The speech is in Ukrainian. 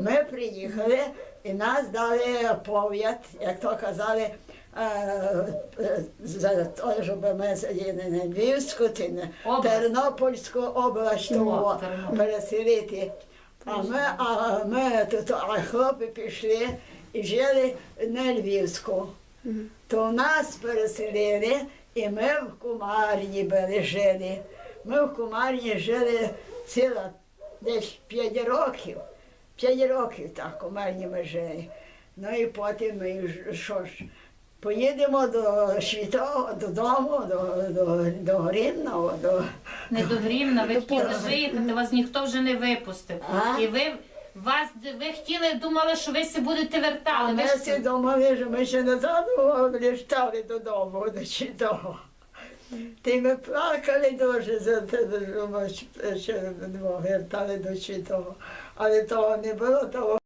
Ми приїхали і нас дали пов'ят, як то казали, е, за те, щоб ми на Львівську, чи Область. Тернопільську область Ну, того переселити. А ми, а ми тут, а хлопці пішли і жили на Львівську. То нас переселили, і ми в Кумарні були жили. Ми в Кумарні жили ціла десь 5 років. 5 років так Кумарні ми жили. Ну і потім ми що ж, поїдемо до Світого, додому, до, до, до Горінного, до, Не до Грівна, ви хотіли виїхати, вас ніхто вже не випустив. А? І ви вас ви хотіли, думали, що ви се будете вертали. ми Ви ж всі думали, що ми ще назад вліштали додому до Читого. Ти ми плакали дуже за те, що ми ще вертали до Читого. Але того не було, того